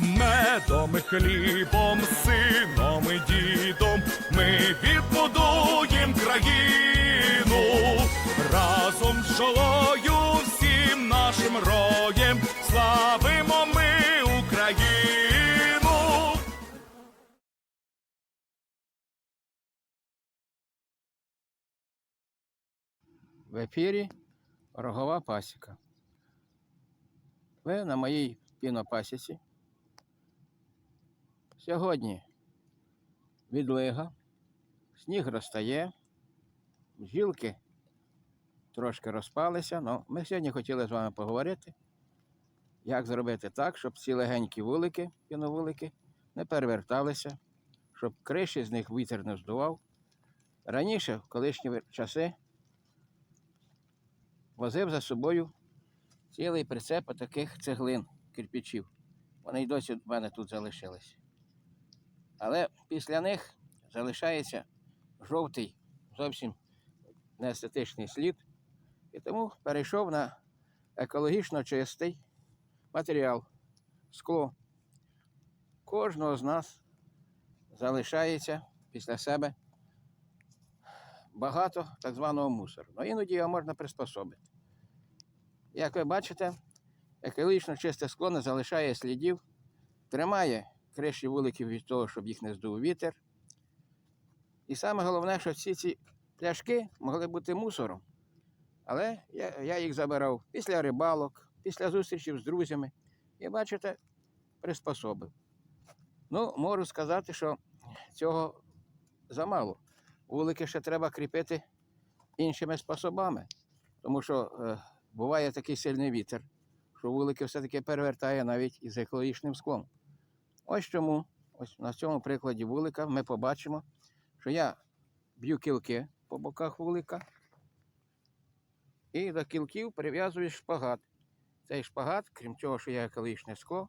медом і хлібом, сином і дідом ми відбудуєм країну разом з жолою всім нашим роєм славимо ми Україну. В ефірі Рогова пасіка. Ви на моїй пінопасіці. Сьогодні відлига, сніг розтає, бджілки трошки розпалися. але ми сьогодні хотіли з вами поговорити, як зробити так, щоб ці легенькі вулики, піновулики, не переверталися, щоб криші з них вітер не здував. Раніше, в колишні часи, возив за собою цілий прицеп таких цеглин, кирпичів. Вони й досі в мене тут залишились. Але після них залишається жовтий, зовсім неестетичний слід. І тому перейшов на екологічно чистий матеріал, скло. Кожного з нас залишається після себе багато так званого мусору. Ну іноді його можна приспособити. Як ви бачите, екологічно чисте скло не залишає слідів, тримає криші вуликів від того, щоб їх не здув вітер. І саме головне, що всі ці пляшки могли бути мусором. Але я, я їх забирав після рибалок, після зустрічів з друзями. І бачите, приспособив. Ну, можу сказати, що цього замало. Вулики ще треба кріпити іншими способами. Тому що е, буває такий сильний вітер, що вулики все-таки перевертає навіть із екологічним склом. Ось чому, ось на цьому прикладі вулика ми побачимо, що я б'ю кілки по боках вулика і до кілків прив'язую шпагат. Цей шпагат, крім того, що є екологічне скло,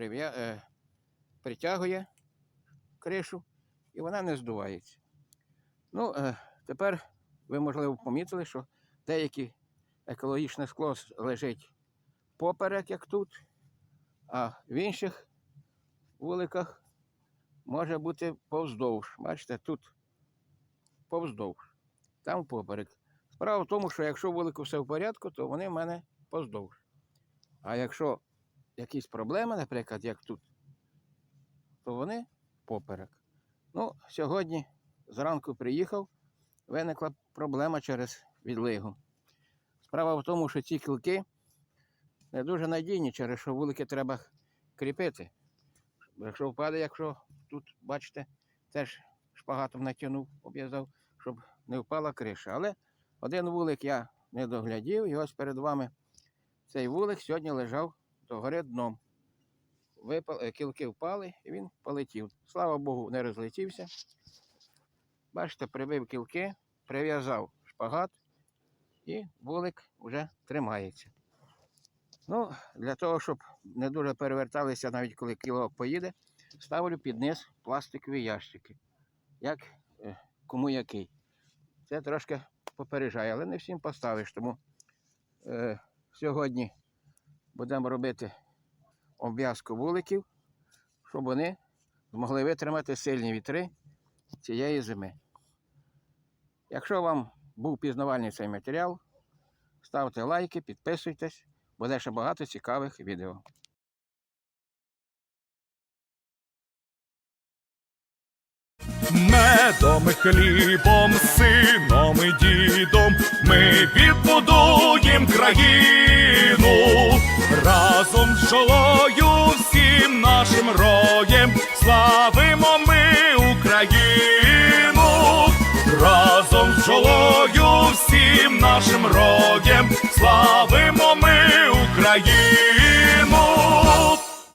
е, притягує кришу і вона не здувається. Ну, е, тепер ви, можливо, помітили, що деякі екологічне скло лежить поперек, як тут, а в інших вуликах може бути повздовж. Бачите, тут повздовж, там поперек. Справа в тому, що якщо вулику все в порядку, то вони в мене поздовж. А якщо якісь проблеми, наприклад, як тут, то вони поперек. Ну, сьогодні зранку приїхав, виникла проблема через відлигу. Справа в тому, що ці кілки не дуже надійні, через що вулики треба кріпити. Якщо впаде, якщо тут, бачите, теж шпагатом натягнув, обв'язав, щоб не впала криша. Але один вулик я не доглядів, і ось перед вами цей вулик сьогодні лежав догори дном. Випал, е, кілки впали і він полетів. Слава Богу, не розлетівся. Бачите, прибив кілки, прив'язав шпагат і вулик вже тримається. Ну, для того, щоб не дуже переверталися, навіть коли кілок поїде, ставлю під низ пластикові ящики. Як е, кому який. Це трошки попереджає, але не всім поставиш. Тому е, сьогодні будемо робити обв'язку вуликів, щоб вони змогли витримати сильні вітри цієї зими. Якщо вам був пізнавальний цей матеріал, ставте лайки, підписуйтесь, буде ще багато цікавих відео. Медом хлібом, сином і дідом ми відбудуєм країну разом з жолою всім нашим роєм славимо ми Україну разом з жолою всім нашим роєм славимо